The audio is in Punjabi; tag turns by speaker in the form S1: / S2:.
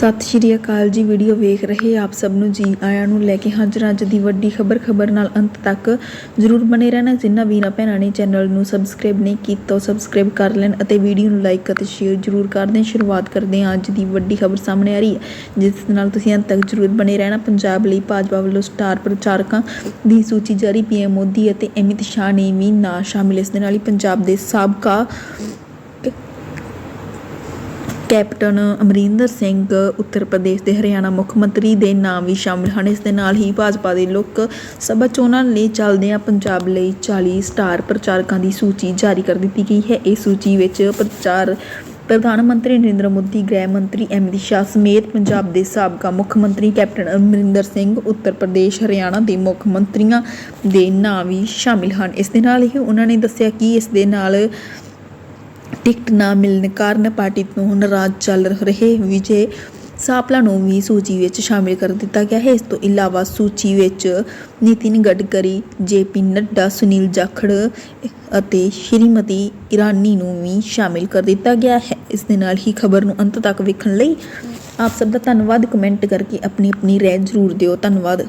S1: ਸਤਿ ਸ਼੍ਰੀ ਅਕਾਲ ਜੀ, ਵੀਡੀਓ ਵੇਖ ਰਹੇ ਆਪ ਸਭ ਨੂੰ ਜੀ ਆਇਆਂ ਨੂੰ ਲੈ ਕੇ ਹਾਜ਼ਰ ਅੱਜ ਦੀ ਵੱਡੀ ਖਬਰ ਖਬਰ ਨਾਲ ਅੰਤ ਤੱਕ ਜਰੂਰ ਬਨੇ ਰਹਿਣਾ, ਜਿਨ੍ਹਾਂ ਵੀਰਾਂ ਭੈਣਾਂ ਨੇ ਚੈਨਲ ਨੂੰ ਸਬਸਕ੍ਰਾਈਬ ਨਹੀਂ ਕੀਤਾ, ਉਹ ਸਬਸਕ੍ਰਾਈਬ ਕਰ ਲੈਣ ਅਤੇ ਵੀਡੀਓ ਨੂੰ ਲਾਈਕ ਅਤੇ ਸ਼ੇਅਰ ਜਰੂਰ ਕਰ ਦੇਣ। ਸ਼ੁਰੂਆਤ ਕਰਦੇ ਹਾਂ ਅੱਜ ਦੀ ਵੱਡੀ ਖਬਰ ਸਾਹਮਣੇ ਆ ਰਹੀ ਹੈ, ਜਿਸ ਨਾਲ ਤੁਸੀਂ ਅੰਤ ਤੱਕ ਜਰੂਰ ਬਨੇ ਰਹਿਣਾ। ਪੰਜਾਬ ਲਈ ਭਾਜਪਾ ਵੱਲੋਂ ਸਟਾਰ ਪ੍ਰਚਾਰਕਾਂ ਦੀ ਸੂਚੀ ਜਾਰੀ, ਪੀਐਮ ਮੋਦੀ ਅਤੇ ਅਮਿਤ ਸ਼ਾਹ ਨੇ ਵੀ ਨਾ ਸ਼ਾਮਿਲ। ਇਸ ਦੇ ਨਾਲ ਹੀ ਪੰਜਾਬ ਦੇ ਸਾਬਕਾ ਕੈਪਟਨ ਅਮਰਿੰਦਰ ਸਿੰਘ ਉੱਤਰ ਪ੍ਰਦੇਸ਼ ਦੇ ਹਰਿਆਣਾ ਮੁੱਖ ਮੰਤਰੀ ਦੇ ਨਾਮ ਵੀ ਸ਼ਾਮਿਲ ਹਨ। ਇਸ ਦੇ ਨਾਲ ਹੀ ਭਾਜਪਾ ਦੇ ਲੋਕ ਸਭਾ ਚੋਣਾਂ ਲਈ ਚੱਲਦਿਆਂ ਪੰਜਾਬ ਲਈ 40 ਸਟਾਰ ਪ੍ਰਚਾਰਕਾਂ ਦੀ ਸੂਚੀ ਜਾਰੀ ਕਰ ਦਿੱਤੀ ਗਈ ਹੈ। ਇਸ ਸੂਚੀ ਵਿੱਚ ਪ੍ਰਚਾਰ ਪ੍ਰਧਾਨ ਮੰਤਰੀ ਨਰਿੰਦਰ ਮੋਦੀ, ਗ੍ਰਹਿ ਮੰਤਰੀ ਅਮਿਤ ਸ਼ਾਹ ਸਮੇਤ ਪੰਜਾਬ ਦੇ ਸਾਬਕਾ ਮੁੱਖ ਮੰਤਰੀ ਕੈਪਟਨ ਅਮਰਿੰਦਰ ਸਿੰਘ, ਉੱਤਰ ਪ੍ਰਦੇਸ਼, ਹਰਿਆਣਾ ਦੇ ਮੁੱਖ ਮੰਤਰੀਆਂ ਦੇ ਨਾਂ ਵੀ ਸ਼ਾਮਿਲ ਹਨ। ਇਸ ਦੇ ਨਾਲ ਹੀ ਉਹਨਾਂ ਨੇ ਦੱਸਿਆ ਕਿ ਇਸ ਦੇ ਨਾਲ ਟਿਕਟ ਨਾ ਮਿਲਣ ਕਾਰਨ ਪਾਰਟੀ ਤੋਂ ਨਾਰਾਜ਼ ਚੱਲ ਰਹੇ ਵਿਜੇ ਸਾਪਲਾ ਨੂੰ ਵੀ ਸੂਚੀ ਵਿੱਚ ਸ਼ਾਮਿਲ ਕਰ ਦਿੱਤਾ ਗਿਆ ਹੈ। ਇਸ ਤੋਂ ਇਲਾਵਾ ਸੂਚੀ ਵਿੱਚ ਨਿਤਿਨ ਗਡਕਰੀ, ਜੇਪੀ ਨੱਡਾ, ਸੁਨੀਲ ਜਾਖੜ ਅਤੇ ਸ਼੍ਰੀਮਤੀ ਇਰਾਨੀ ਨੂੰ ਵੀ ਸ਼ਾਮਿਲ ਕਰ ਦਿੱਤਾ ਗਿਆ ਹੈ। ਇਸ ਦੇ ਨਾਲ ਹੀ ਖਬਰ ਨੂੰ ਅੰਤ ਤੱਕ ਵੇਖਣ ਲਈ ਆਪ ਸਭ ਦਾ ਧੰਨਵਾਦ। ਕਮੈਂਟ ਕਰਕੇ ਆਪਣੀ ਆਪਣੀ ਰਾਏ ਜ਼ਰੂਰ ਦਿਓ। ਧੰਨਵਾਦ।